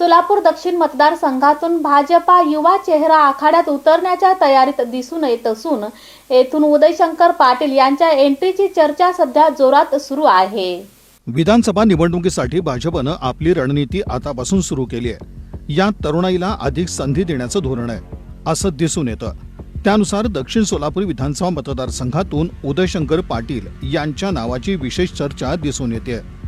सोलापूर दक्षिण मतदारसंघातून भाजपा युवा चेहरा आखाड्यात उतरण्याच्या तयारीत दिसून येत असून येथून उदयशंकर पाटील यांच्या एंट्रीची चर्चा सध्या जोरात सुरू आहे. विधानसभा निवडणुकीसाठी भाजपनं आपली रणनीती आतापासून सुरू केली आहे. या तरुणाईला अधिक संधी देण्याचं धोरण आहे असं दिसून येतं. त्यानुसार दक्षिण सोलापूर विधानसभा मतदारसंघातून उदयशंकर पाटील यांच्या नावाची विशेष चर्चा दिसून येते.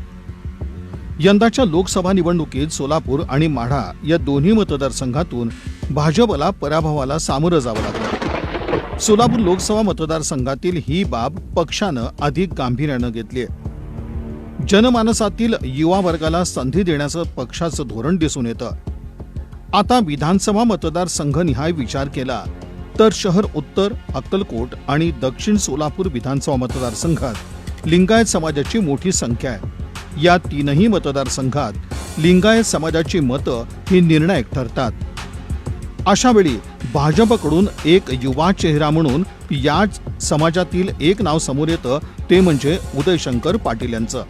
यंदाच्या लोकसभा निवडणुकीत सोलापूर आणि माढा या दोन्ही मतदारसंघातून भाजपला पराभवाला सामोरं जावं लागलं. सोलापूर लोकसभा मतदारसंघातील ही बाब पक्षानं अधिक गांभीर्यानं घेतली आहे जनमानसातील युवा वर्गाला संधी देण्याचं पक्षाचं धोरण दिसून येतं. आता विधानसभा मतदारसंघनिहाय विचार केला तर शहर उत्तर अक्कलकोट आणि दक्षिण सोलापूर विधानसभा मतदारसंघात लिंगायत समाजाची मोठी संख्या आहे. या तीनही मतदारसंघात लिंगायत समाजाची मतं ही निर्णायक ठरतात. अशावेळी भाजपकडून एक युवा चेहरा म्हणून याच समाजातील एक नाव समोर येतं ते म्हणजे उदयशंकर पाटील यांचं.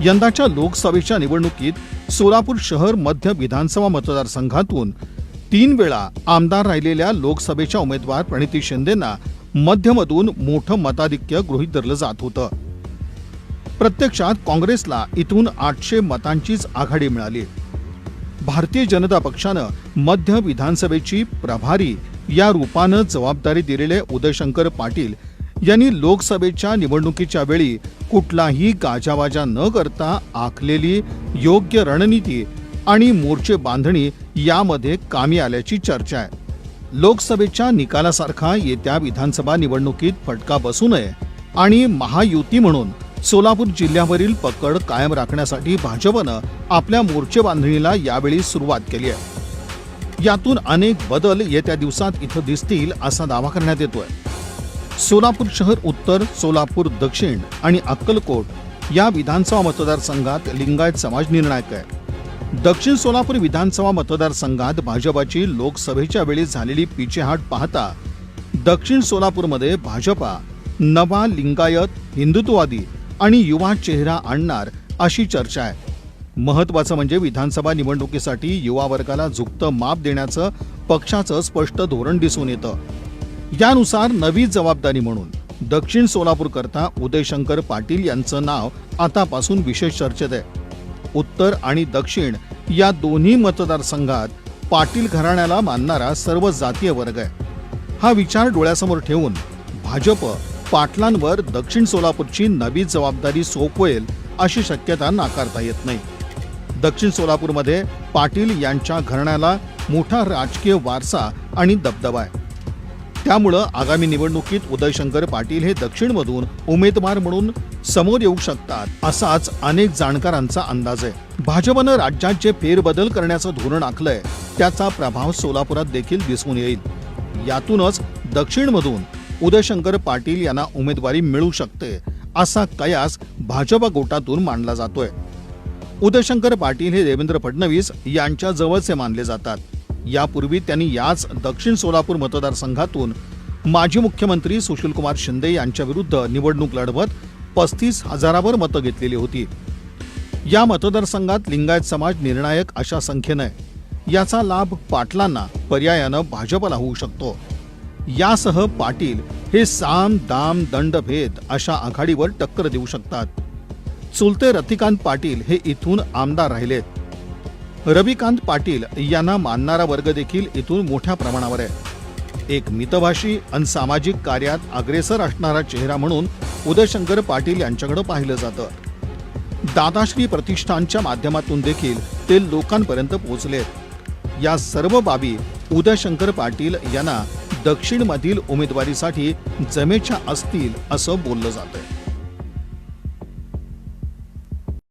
यंदाच्या लोकसभेच्या निवडणुकीत सोलापूर शहर मध्य विधानसभा मतदारसंघातून तीन वेळा आमदार राहिलेल्या लोकसभेच्या उमेदवार प्रणिती शिंदेना मध्यमधून मोठं मताधिक्य गृहीत धरलं जात होतं. प्रत्यक्षात काँग्रेसला इथून आठशे मतांचीच आघाडी मिळाली. भारतीय जनता पक्षानं मध्य विधानसभेची प्रभारी या रूपानं जबाबदारी दिलेले उदयशंकर पाटील यांनी लोकसभेच्या निवडणुकीच्या वेळी कुठलाही गाजावाजा न करता आखलेली योग्य रणनीती आणि मोर्चे बांधणी यामध्ये कामी आल्याची चर्चा आहे. लोकसभेच्या निकालासारखा येत्या विधानसभा निवडणुकीत फटका बसू नये आणि महायुती म्हणून सोलापूर जिल्ह्यावरील पकड कायम राखण्यासाठी भाजपनं आपल्या मोर्चे बांधणीला यावेळी सुरुवात केली आहे. यातून अनेक बदल येत्या दिवसात इथं दिसतील असा दावा करण्यात येतोय. सोलापूर शहर उत्तर सोलापूर दक्षिण आणि अक्कलकोट या विधानसभा मतदारसंघात लिंगायत समाज निर्णायक आहे. दक्षिण सोलापूर विधानसभा मतदारसंघात भाजपाची लोकसभेच्या वेळी झालेली पिछेहाट पाहता दक्षिण सोलापूरमध्ये भाजपा नवा लिंगायत हिंदुत्ववादी आणि युवा चेहरा आणणार अशी चर्चा आहे. महत्वाचं म्हणजे विधानसभा निवडणुकीसाठी युवा वर्गाला झुकतं माप देण्याचं पक्षाचं स्पष्ट धोरण दिसून येतं. यानुसार नवी जबाबदारी म्हणून दक्षिण सोलापूर करता उदयशंकर पाटील यांचं नाव आतापासून विशेष चर्चेत आहे. उत्तर आणि दक्षिण या दोन्ही मतदारसंघात पाटील घराण्याला मानणारा सर्व जातीय वर्ग आहे. हा विचार डोळ्यासमोर ठेवून भाजप पाटलांवर दक्षिण सोलापूरची नवी जबाबदारी सोपवेल अशी शक्यता नाकारता येत नाही. दक्षिण सोलापूरमध्ये पाटील यांच्या घराण्याला मोठा राजकीय वारसा आणि दबदबा आहे. त्यामुळं आगामी निवडणुकीत उदयशंकर पाटील हे दक्षिणमधून उमेदवार म्हणून समोर येऊ शकतात असाच अनेक जाणकारांचा अंदाज आहे. भाजपनं राज्यात जे फेरबदल करण्याचं धोरण आखलंय त्याचा प्रभाव सोलापुरात देखील दिसून येईल. यातूनच दक्षिणमधून उदयशंकर पाटील यांना उमेदवारी मिळू शकते असा कयास भाजप गोटातून मांडला जातोय. उदयशंकर पाटील हे देवेंद्र फडणवीस यांच्या जवळचे मानले जातात. यापूर्वी त्यांनी याच दक्षिण सोलापूर मतदारसंघातून माजी मुख्यमंत्री सुशीलकुमार शिंदे यांच्याविरुद्ध निवडणूक लढवत पस्तीस हजारावर मतं घेतलेली होती. या मतदारसंघात लिंगायत समाज निर्णायक अशा संख्येनं याचा लाभ पाटलांना पर्यायानं भाजपला होऊ शकतो. यासह पाटील हे साम दाम दंड भेद अशा आघाडीवर टक्कर देऊ शकतात. चुलते रतिकांत पाटील हे इथून आमदार राहिलेत रविकांत पाटील यांना मानणारा वर्ग देखील इथून मोठ्या प्रमाणावर आहे. एक मितभाषी आणि सामाजिक कार्यात अग्रेसर असणारा चेहरा म्हणून उदयशंकर पाटील यांच्याकडे पाहिलं जातं. दादाश्री प्रतिष्ठानच्या माध्यमातून देखील ते लोकांपर्यंत पोहोचलेत. या सर्व बाबी उदयशंकर पाटील यांना दक्षिणमधील उमेदवारीसाठी जमेच्या असतील असं बोललं जातंय.